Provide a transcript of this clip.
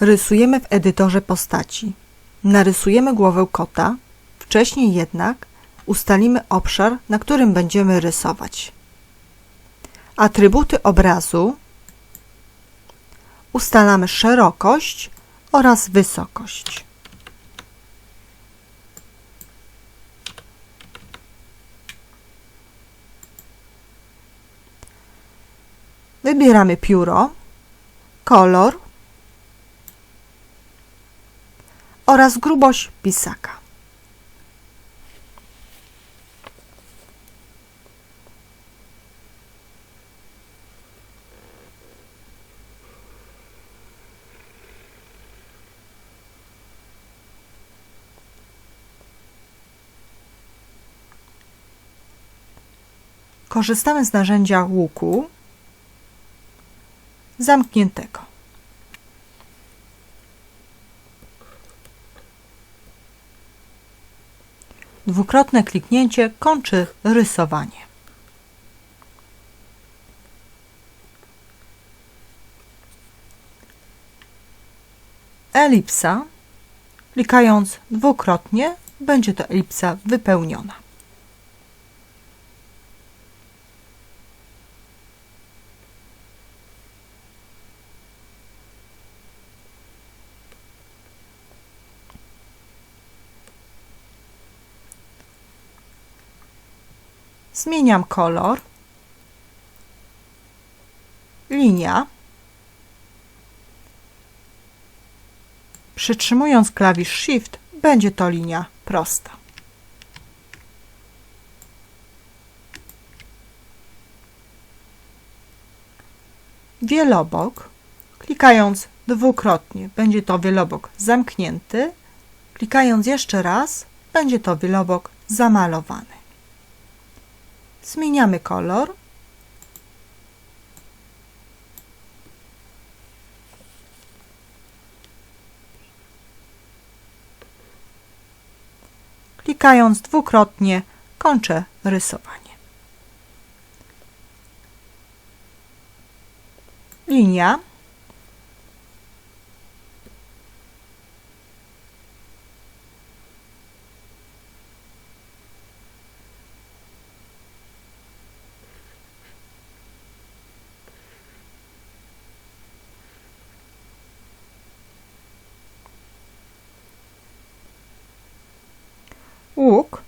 Rysujemy w edytorze postaci. Narysujemy głowę kota, wcześniej jednak ustalimy obszar, na którym będziemy rysować. Atrybuty obrazu ustalamy szerokość oraz wysokość. Wybieramy pióro, kolor oraz grubość pisaka. Korzystamy z narzędzia łuku zamkniętego. Dwukrotne kliknięcie kończy rysowanie. Elipsa. Klikając dwukrotnie będzie to elipsa wypełniona. Zmieniam kolor. Linia. Przytrzymując klawisz Shift będzie to linia prosta. Wielobok. Klikając dwukrotnie będzie to wielobok zamknięty. Klikając jeszcze raz będzie to wielobok zamalowany. Zmieniamy kolor. Klikając dwukrotnie kończę rysowanie. Linia. uk